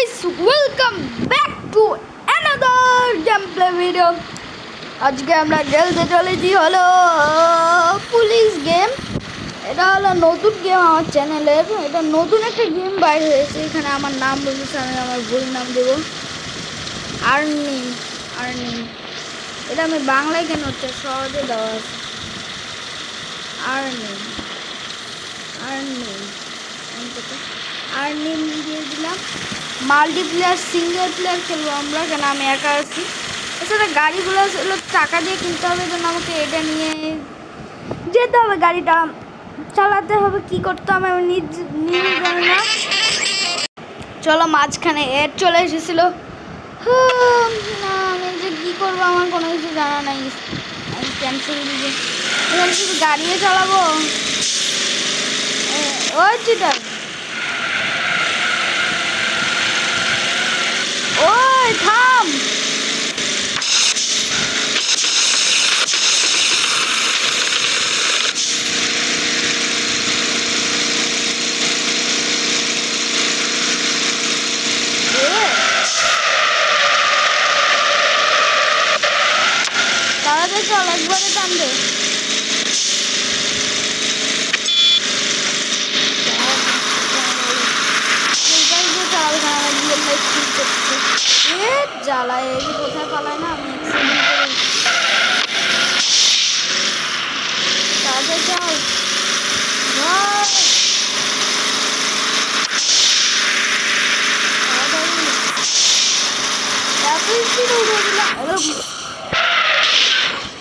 welcome back to another gameplay video. আজকে আমরা খেলতে চলেছি হলো পুলিশ গেম। এটা হলো নতুন গেম আমার চ্যানেলের। এটা নতুন একটা গেম বাইর হয়েছে। এখানে আমার নাম বলেছে আমি আমার ভুল নাম দেবো। Earning earning. এটা আমি বাংলায় কেন হচ্ছে? সহজে দেওয়া আছে। Earning earning. আর্নিং দিয়ে দিলাম। মাল্টিপ্লেয়ার সিঙ্গেল প্লেয়ার খেলব আমরা, কেন আমি একা আছি। এছাড়া গাড়িগুলো টাকা দিয়ে কিনতে হবে যেন আমাকে এটা নিয়ে যেতে হবে গাড়িটা। চালাতে হবে, কি করতে হবে আমি নিজ জানি না। চলো মাঝখানে এড চলে এসেছিল। না, আমি যে কী করব আমার কোনো কিছু জানা নাই। আমি ক্যান্সেল দিয়ে গাড়িও চালাবো। ওই চিটার। come. জ্বালায়, এই কোথায় পালায় না, আমি ভাই। তাড়াতাড়ি।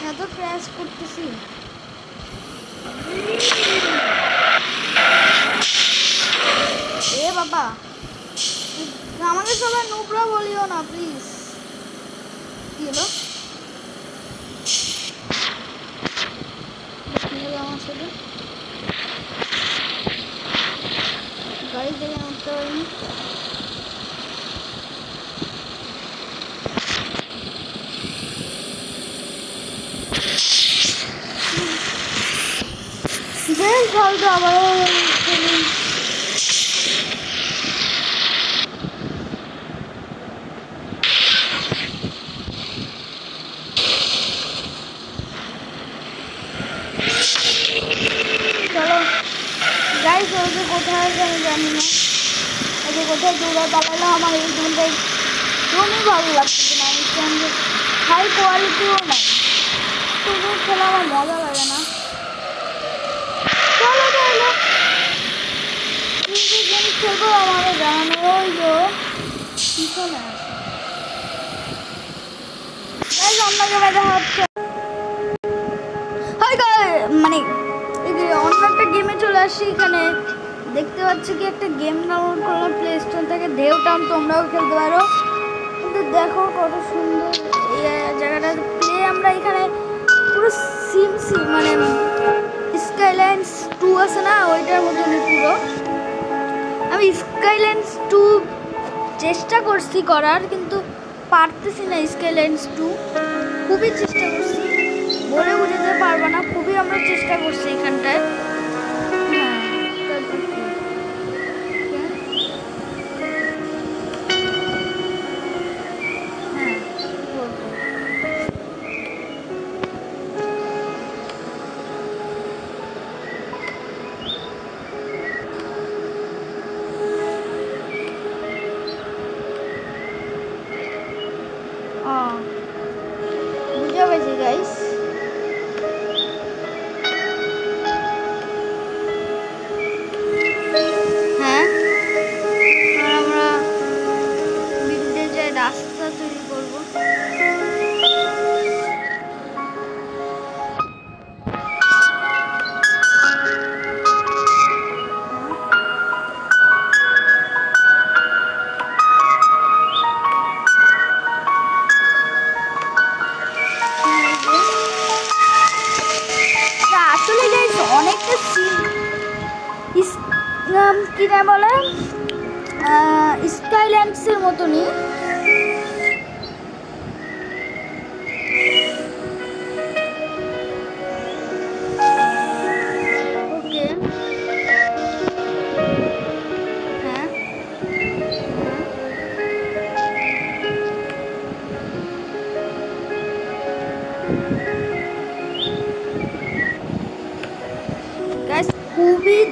এত করতেছি এ বাবা সবাই নোবরা বলিও না প্লিজ কি হলো কি হলো আমার সাথে গাড়ি থেকে উঠতে পারিনি বেশ ভালো আবারও খেলি চলো গাইস ওকে কোথায় আছে আমি জানি না ওকে কোথায় দৌড়া পালালো আমার এই গেমটা একদমই ভালো লাগছে না এই গেমটা হাই কোয়ালিটিও নাই। তবুও খেলা আমার মজা লাগে না। চলো তাহলে। কি কি গেম খেলব, আমারও জানানো যে পিছনে আছে। জায়গায় দেখা মানে অন্য একটা গেমে চলে আসছি এখানে। দেখতে পাচ্ছি কি? একটা গেম ডাউনলোড করলাম প্লে স্টোর থেকে। ঢেউ টাউন তোমরাও খেলতে পারো। কিন্তু দেখো কত সুন্দর এই জায়গাটা। প্লে আমরা এখানে পুরো সিম সিম মানে স্কাইল্যান্ডস টু আছে না? ওইটার মতনই পুরো। আমি স্কাইল্যান্ডস টু চেষ্টা করছি করার, কিন্তু পারতেছি না স্কাইল্যান্ডস টু খুবই চেষ্টা করছি। বলে বোঝাতে পারব না। খুবই আমরা চেষ্টা করছি এখানটায়। রাস্তা তৈরি করব।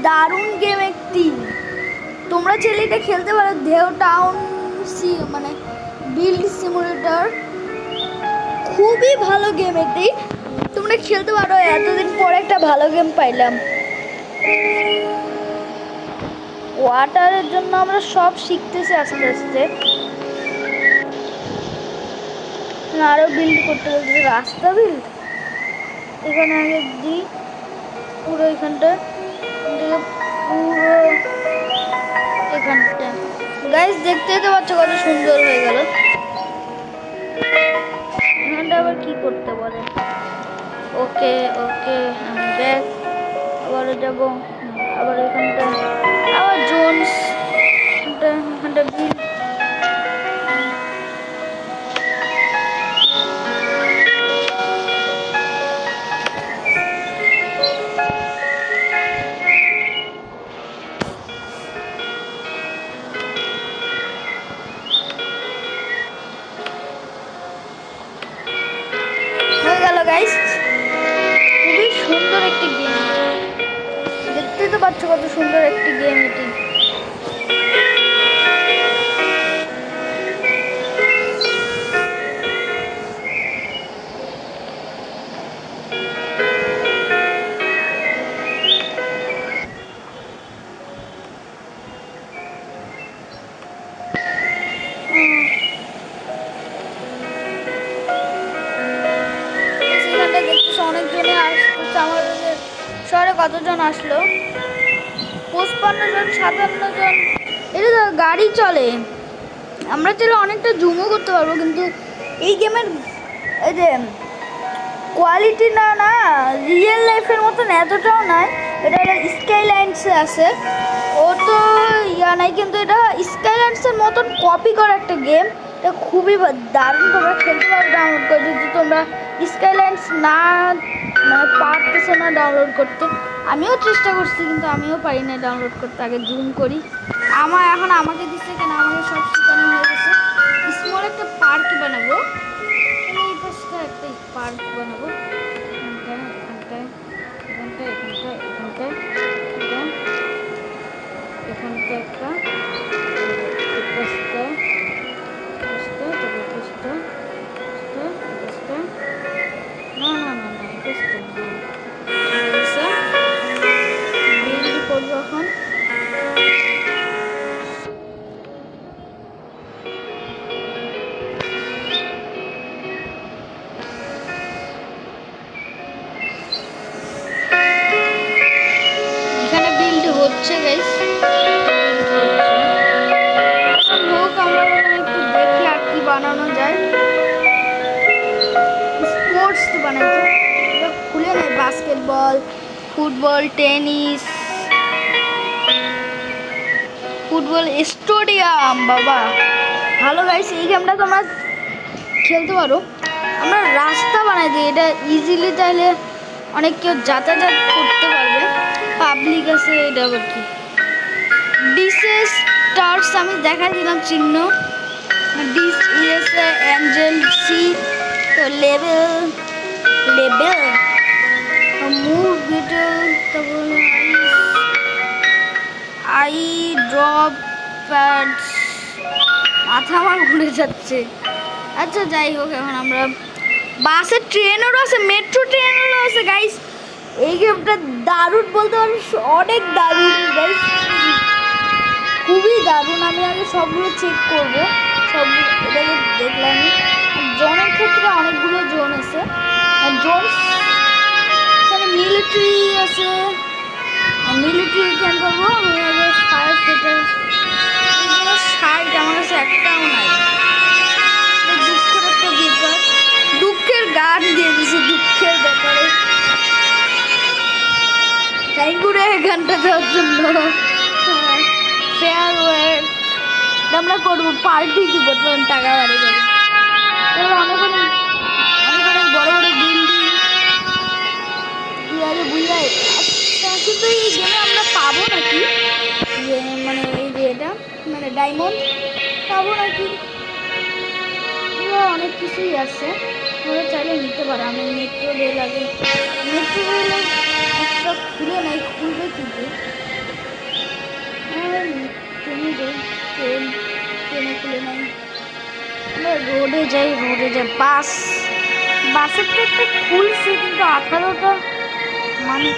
দারুণ গেম একটি। তোমরা চাইলে এটা খেলতে পারো দেহ টাউন সি মানে বিল্ড সিমুলেটর খুবই ভালো গেম এটি। তোমরা খেলতে পারো, এতদিন পরে একটা ভালো গেম পাইলাম। ওয়াটারের জন্য আমরা সব শিখতেছি আস্তে আস্তে। আরও বিল্ড করতে রাস্তা বিল্ড এখানে আগে দিই, পুরো এখানটা পুরো এখানটা। গাইস দেখতে তো পাচ্ছ কত সুন্দর হয়ে গেল। এখানটা আবার কি করতে বলে? ওকে ওকে ব্যাগ আবার যাব। আবার এখানটা। আবার জোনস এখানটা এখানটা চলে। আমরা চাইলে অনেকটা জুমও করতে পারব, কিন্তু এই গেমের এই যে কোয়ালিটি না না রিয়েল লাইফের মতন এতটাও নাই এটা হলো স্কাইল্যান্ডসে আছে। ও তো, ইয়া নাই, কিন্তু এটা স্কাইল্যান্ডসের মতন কপি করা একটা গেম এটা খুবই দারুণ তোমরা খেলতে পারো ডাউনলোড করে। যদি তোমরা স্কাইল্যান্ডস না মানে পারতেছো না ডাউনলোড করতে, আমিও চেষ্টা করছি, কিন্তু আমিও পারি না ডাউনলোড করতে। আগে জুম করি। আমার এখন আমাকে দিচ্ছে কেন? আমাকে সব শেখানো হয়ে গেছে। স্মল একটা পার্ক বানাবো। এই পাশটা একটা পার্ক বানাবো। তোমরা খেলতে পারো। আমরা রাস্তা বানাই দিই। এটা ইজিলি তাহলে অনেক কেউ যাতায়াত করতে পারবে। পাবলিক আছে, এটা আবার কি? ডিসেস স্টার্স আমি দেখা দিলাম চিহ্ন। ডিস ইএসএ অ্যাঞ্জেল সি তো মুভ বিটল তারপরে আই ড্রপ প্যাডস মাথা আমার ঘুরে যাচ্ছে। আচ্ছা যাই হোক, এখন আমরা বাসের ট্রেনেরও আছে, মেট্রো ট্রেনেরও আছে গাইস এই গেমটা দারুণ বলতে পারি অনেক দারুণ গাইস খুবই দারুণ, আমি আগে সবগুলো চেক করব। সব এটাকে দেখলাম। জোনের ক্ষেত্রে অনেকগুলো জোন আছে। আর জোন মিলিটারি আছে। মিলিটারি ক্যান করব। ফায়ার ফাইটার সাইড আমার কাছে একটাও নাই। দুঃখের একটা ব্যাপার দুঃখের গান দিয়ে দিছে, দুঃখের ব্যাপারে। থ্যাংক ইউ রে গানটা দেওয়ার জন্য। ফেয়ারওয়েল আমরা করব পার্টি দিব তখন টাকা বাড়ি যাবে অনেক অনেক অনেক বড় বড় বিল্ডিং বুঝাই আচ্ছা কিন্তু এই গেমে আমরা পাবো নাকি? মানে এই এটা? মানে ডায়মন্ড পাবো নাকি কি অনেক কিছুই আছে। তোমরা চাইলে নিতে পারো। আমি মেট্রো রেল আগে মেট্রো রেলের একটা খুলে নাই, খুলবে কিন্তু যাই ট্রেন ট্রেনে খুলে নাই। আমরা রোডে যাই রোডে যাই। বাস বাসের তো একটা খুলছে, কিন্তু আঠারোটা মানে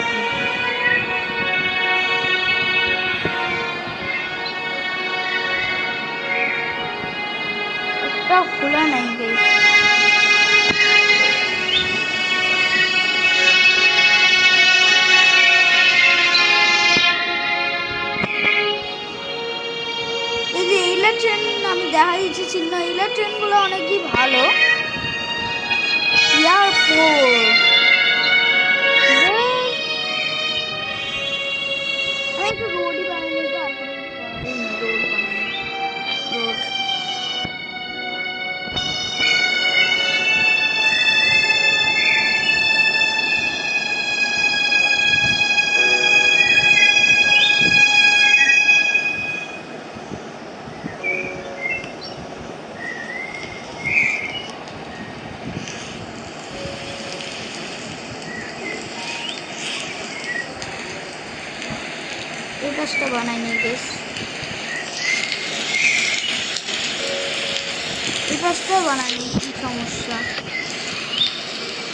নাই গে এই যে এইলা ট্রেন আমি দেখা দিচ্ছি চিহ্ন এইলা ট্রেনগুলো অনেকই ভালো। এয়ারপোর্ট এই কাজটা বানাই নি কি সমস্যা?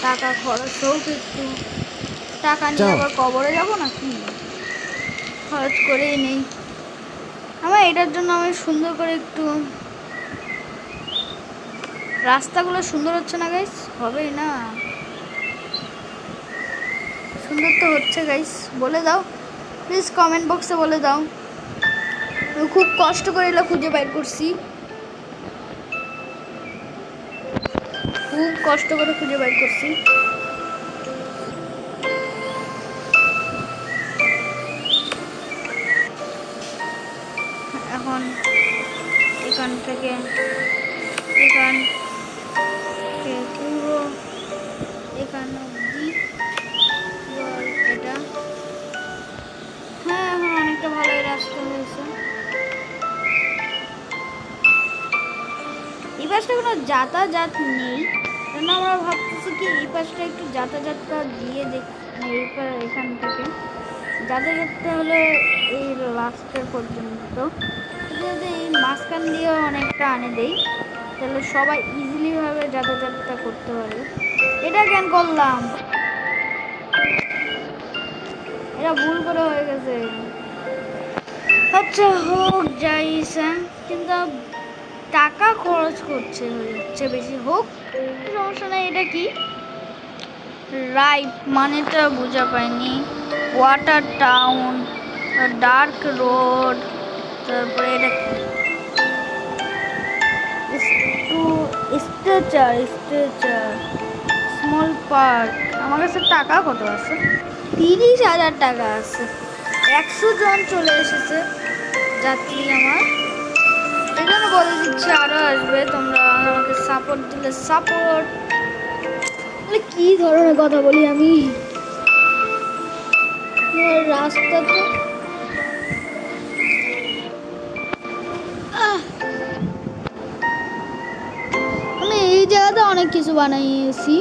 টাকা খরচ হোক একটু। টাকা নিয়ে আবার কবরে যাব না কি? খরচ করেই নেই। আমার এটার জন্য আমি সুন্দর করে একটু রাস্তাগুলো সুন্দর হচ্ছে না গাইস হবেই না। সুন্দর তো হচ্ছে গাইস বলে দাও। প্লিজ কমেন্ট বক্সে বলে দাও। খুব কষ্ট করে এগুলো খুঁজে বাইর করছি। খুব কষ্ট করে খুঁজে বাইর করছি। এখন এখান থেকে, এখান পুরো এখান এবার এটা। হ্যাঁ এখন অনেকটা ভালোই রাস্তা হয়েছে। এই পাশটা কোনো যাতায়াত নেই। জন্য আমরা ভাবতেছি কি এই পাশটা একটু যাতায়াতটা দিয়ে দেখ, এই এখান থেকে। যাতায়াতটা হলো এই লাস্টের পর্যন্ত। যদি এই মাঝখান দিয়ে অনেকটা আনে দেই, তাহলে সবাই ইজিলিভাবে যাতায়াতটা করতে পারবে। এটা কেন করলাম? এটা ভুল করে হয়ে গেছে। আচ্ছা হোক যাইছে কিন্তু টাকা খরচ করছে, হয়ে যাচ্ছে, বেশি হোক। সমস্যা নেই, এটা কি? রাইট মানেটা বোঝা পাইনি। ওয়াটার টাউন ডার্ক রোড তারপরে এটা স্ট্রেচার স্ট্রেচার স্মল পার্ক আমার কাছে টাকা কত আছে? তিরিশ হাজার টাকা আছে। একশো জন চলে এসেছে। যাত্রী আমার। বলে দিচ্ছি আসবে। তোমরা আমাকে সাপোর্ট দিলে সাপোর্ট মানে কি ধরনের কথা বলি আমি? রাস্তা তো আমি এই জায়গাতে অনেক কিছু বানাইয়েছি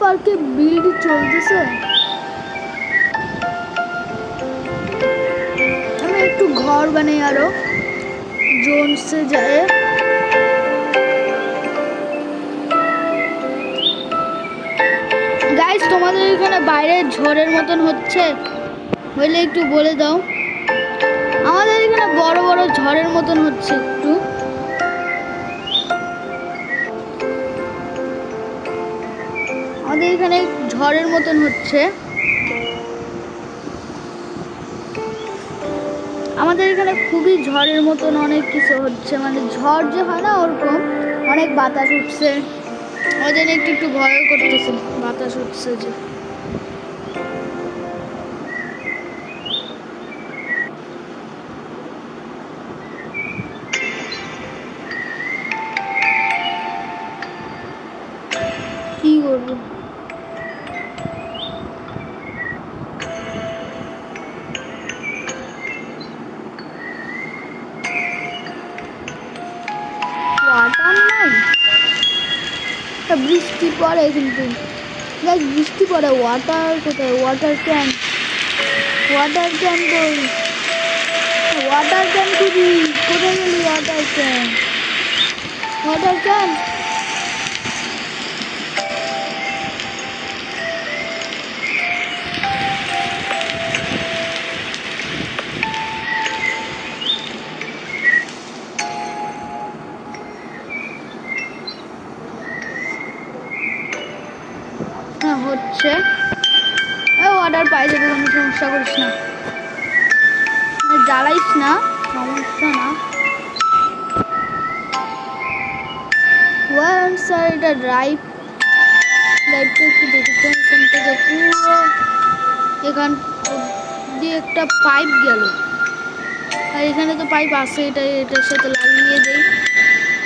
পার্কে বিল্ড চলতেছে। ঘর বানাই আরও। জোনসে যায় গাইস তোমাদের এখানে বাইরে ঝড়ের মতন হচ্ছে। হইলে একটু বলে দাও। আমাদের এখানে বড় বড় ঝড়ের মতন হচ্ছে একটু। আমাদের এখানে ঝড়ের মতন হচ্ছে। আমাদের এখানে খুবই ঝড়ের মতন অনেক কিছু হচ্ছে মানে ঝড় যে হয় না ওরকম, অনেক বাতাস উঠছে। আমাদের একটু একটু ভয় করতেছে, বাতাস উঠছে যে। তা বৃষ্টি পড়ে কিন্তু। গাছ বৃষ্টি পড়ে ওয়াটার কোথায়? ওয়াটার ক্যান ওয়াটার ক্যান বল। ওয়াটার ক্যান খুবই কোথায় গেলি water can water can drive ড্রাইভটা একটু দেখতে এখান থেকে পুরো এখান দিয়ে একটা পাইপ গেল। আর এখানে তো পাইপ আছে, এটা, এটার সাথে লাগিয়ে দেই।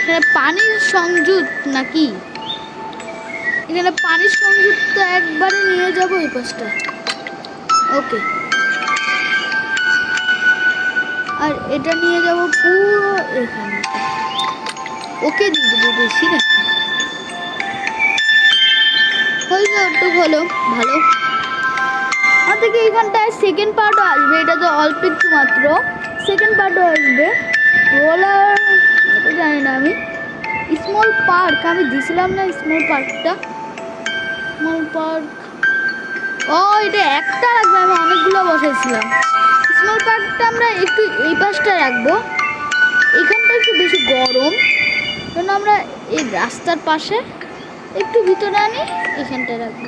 এখানে পানির সংযোগ নাকি? এখানে পানির সংযুক্ত একবারে নিয়ে যাব এই পাশটা। ওকে আর এটা নিয়ে যাব পুরো এখানে। ওকে দিয়ে দেবো বেশি না। একটু হলো ভালো। আর থেকে এখানটায় সেকেন্ড পার্টও আসবে, এটা তো অল্প একটু মাত্র সেকেন্ড পার্টও আসবে। রোলার জানি না আমি। স্মল পার্ক আমি দিছিলাম না স্মল পার্কটা স্মল পার্ক ও, এটা একটা রাখবে আমি অনেকগুলো বসেছিলাম। স্মল পার্কটা আমরা একটু এই পাশটা রাখব। এখানটা একটু বেশি গরম। জন্য আমরা এই রাস্তার পাশে একটু ভিতরে আনি। এখানটায় রাখব।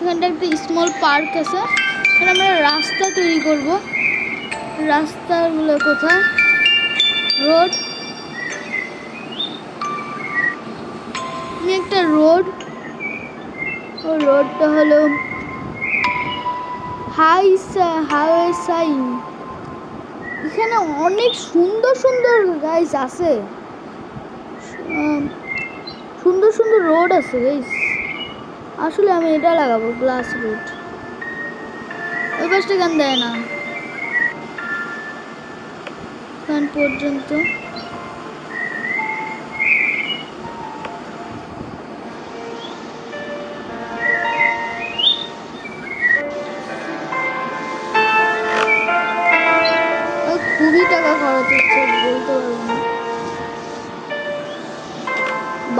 এখানটা একটা স্মল পার্ক আছে। এখানে আমরা রাস্তা তৈরি করব। রাস্তাগুলো কোথায়? রোড একটা রোড ও রোডটা হলো হাই হাইওয়ে সাইন এখানে অনেক সুন্দর সুন্দর গাইস আছে। রোড আছে গাইস আসলে আমি এটা লাগাবো গ্লাস রোড ওই পাশটা কেন দেয় না? পর্যন্ত।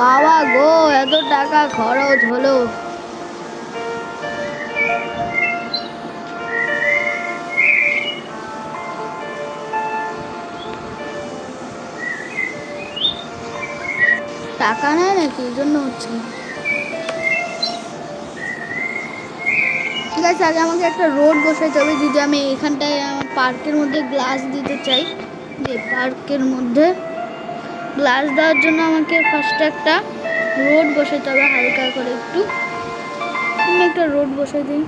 বাবা গো, এত টাকা খরচ হলো। টাকা নেয় নাকি? এই জন্য হচ্ছে। ঠিক আছে আগে আমাকে একটা রোড বসাইতে হবে। যদি আমি এখানটায় আমার পার্কের মধ্যে গ্লাস দিতে চাই, যে পার্কের মধ্যে গ্লাস দেওয়ার জন্য আমাকে ফার্স্টে একটা রোড বসাইতে হবে, হালকা করে একটু। একটা রোড বসাই দিই।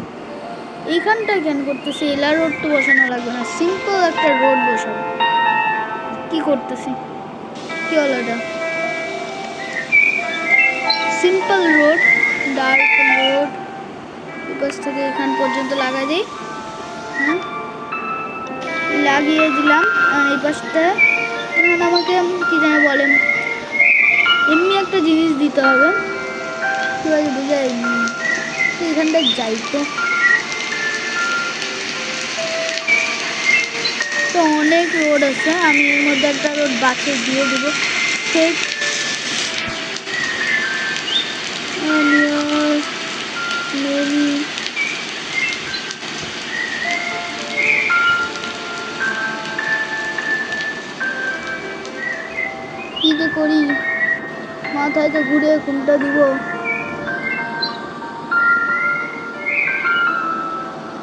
এইখানটায় কেন করতেছি? এলা রোড তো বসানো লাগবে না সিম্পল একটা রোড বসাবো কি করতেছি? কি হলো এটা? সিম্পল রোড ডার্ক রোড পাশ থেকে এখান পর্যন্ত লাগাই দিই। হ্যাঁ লাগিয়ে দিলাম এই পাশটা এখন আমাকে কি জানি বলেন? এমনি একটা জিনিস দিতে হবে। ঠিক আছে বুঝাই এখানটায় যাই তো। তো অনেক রোড আছে, আমি এর মধ্যে একটা রোড বাছে দিয়ে দেবো। সেই মেরি করি। মাথায় তো ঘুরে ঘুমটা দিব।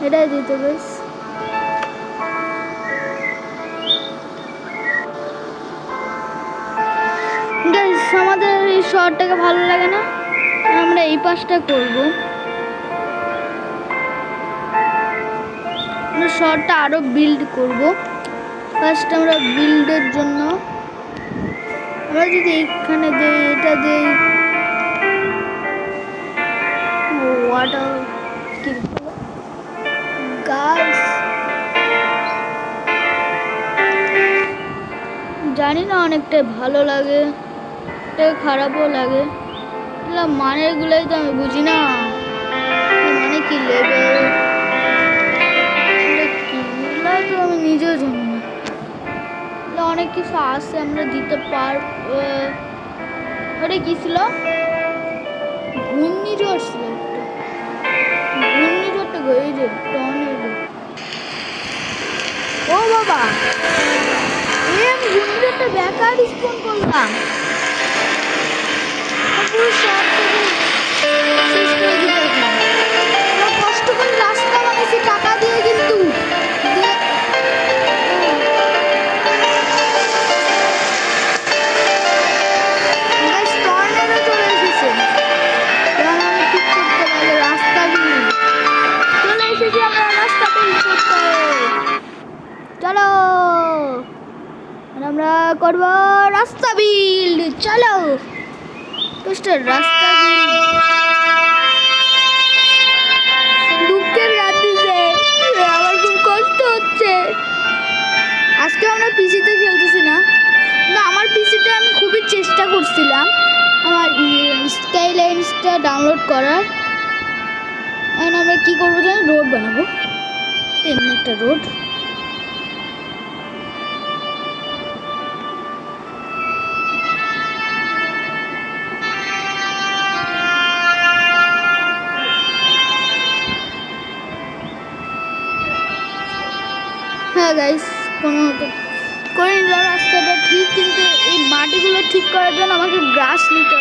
এটাই দিতে বেশ। আমাদের এই শহরটাকে ভালো লাগে না? আমরা এই পাশটা করব। শহরটা আরও বিল্ড করব। ফার্স্ট আমরা বিল্ডের জন্য আমরা যদি এখানে দেই, এটা দেই। জানি না অনেকটাই ভালো লাগে খারাপও লাগে। এগুলো মানেরগুলোই তো আমি বুঝি না। মানে কি লেভেল তো আমি নিজেও জানি অনেক কিছু আছে, আমরা দিতে পার ওটা ছিল? ঘূর্ণিঝড় ছিল ঘূর্ণিঝড়টা রে টর্নেডো ও বাবা! এ আমি ঘূর্ণিঝড়টা বেকার স্পন করলাম। পুরো করব রাস্তা বিল, চলো। পোস্টার রাস্তা দুঃখের রাত আমার খুব কষ্ট হচ্ছে। আজকে আমরা পিসিতে খেলতেছি না। না, আমার পিসিতে আমি খুবই চেষ্টা করছিলাম আমার স্কাইলাইন্সটা ডাউনলোড করার। এখন আমরা কী করব জানি? রোড বানাবো। এমনি একটা রোড। করার জন্য আমাকে গ্রাস নিতে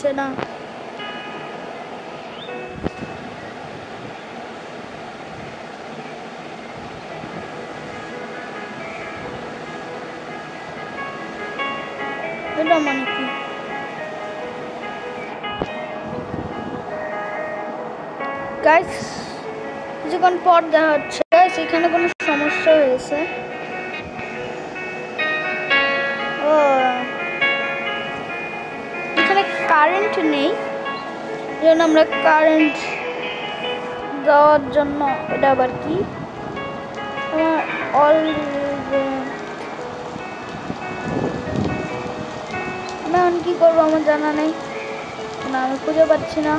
দিচ্ছে না। এটা মানে গাইস কিছুক্ষণ পর দেখা হচ্ছে। গাইস এখানে কোনো সমস্যা হয়েছে? কারেন্ট নেই। জন্য আমরা কারেন্ট দেওয়ার জন্য এটা আবার কি? অল এখন করব আমার জানা নেই। না, আমি খুঁজে পাচ্ছি না।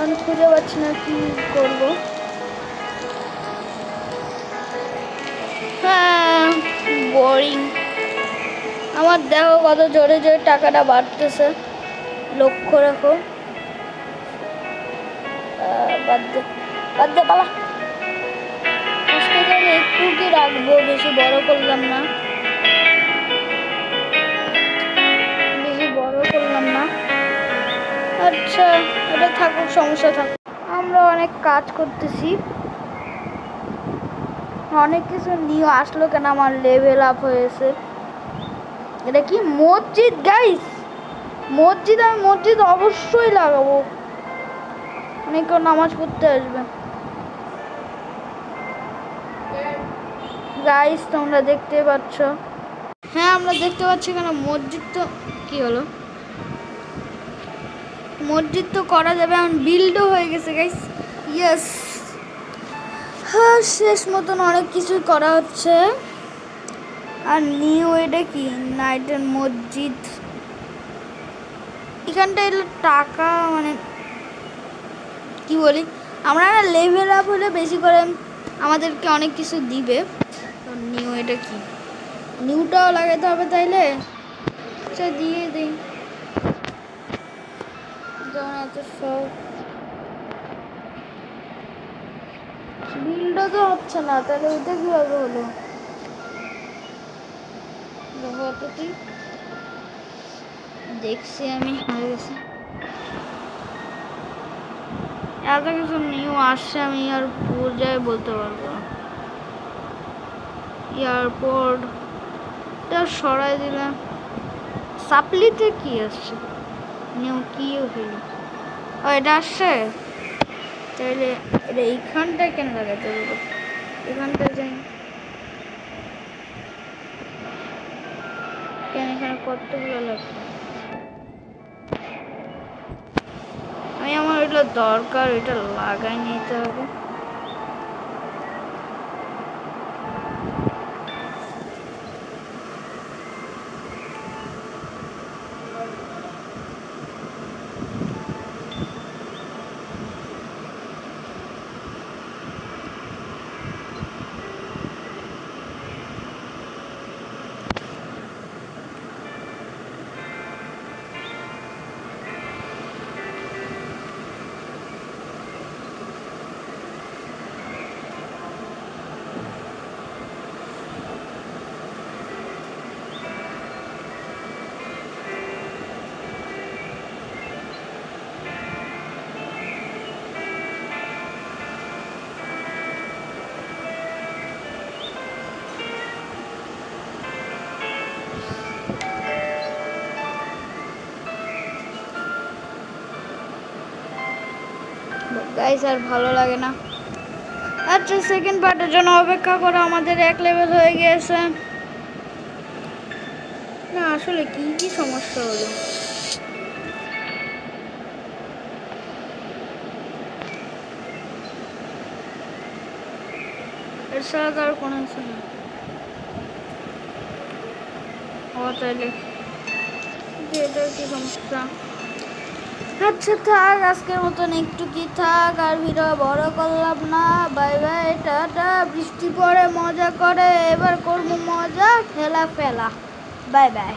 আমি খুঁজে পাচ্ছি না কি করব। হ্যাঁ বোরিং আমার দেখো কত জোরে জোরে টাকাটা বাড়তেছে। লক্ষ্য রাখো। বাদ বাদ দে একটু কি রাখব, বেশি বড় করলাম না। বেশি বড় করলাম না। আচ্ছা এটা থাকুক, সমস্যা থাকুক। আমরা অনেক কাজ করতেছি। অনেক কিছু নিয়ে আসলো কেন? আমার লেভেল আপ হয়েছে। এটা কি মসজিদ গাইস মসজিদ আমি মসজিদ অবশ্যই লাগাবো। অনেক নামাজ পড়তে আসবে। গাইস তোমরা দেখতে পাচ্ছ। হ্যাঁ আমরা দেখতে পাচ্ছি কেন? মসজিদ তো কি হলো? মসজিদ তো করা যাবে, এখন বিল্ডও হয়ে গেছে গাইস ইয়েস হ্যাঁ শেষ মতন অনেক কিছুই করা হচ্ছে। আর নিউ এটা কি? নাইটের মসজিদ। এখানটা এলো টাকা মানে কি বলি? আমরা না লেভেল আপ হলে বেশি করে আমাদেরকে অনেক কিছু দিবে। তো নিউ এটা কি? নিউটাও লাগাতে হবে তাইলে? আচ্ছা দিয়ে দিই। যেমন এত সব। বিলটা তো হচ্ছে না, তাহলে ওইটা কীভাবে হলো? দেখো এত তুই দেখছি আমি, হয়ে গেছে। এত কিছু নিউ আসছে আমি আর পর্যায়ে বলতে পারব এয়ারপোর্ট এটা সরাই দিলাম। সাপ্লিতে কি আসছে? নিউ কি হইল ও, এটা আসছে? তাহলে এটা এইখানটায় কেন লাগাতে হবে? এখানটায় যাই। কেন এখানে কতগুলো লাগবে? আমি আমার এটা দরকার এটা লাগাই নিতে হবে। গাইস আর ভালো লাগে না। আচ্ছা সেকেন্ড পার্টের জন্য অপেক্ষা করো, আমাদের এক লেভেল হয়ে গিয়েছে। না, আসলে কি কি সমস্যা হলো? এর ছাড়া তো আর কোনো নেই ও তাহলে কি সমস্যা? আচ্ছা থাক, আজকের মতন একটু কি থাক, আর ভিডিও বড় করলাম না। বাই বাই, টাটা, বৃষ্টি পরে মজা করে, এবার করব মজা ফেলা ফেলা। Bye bye.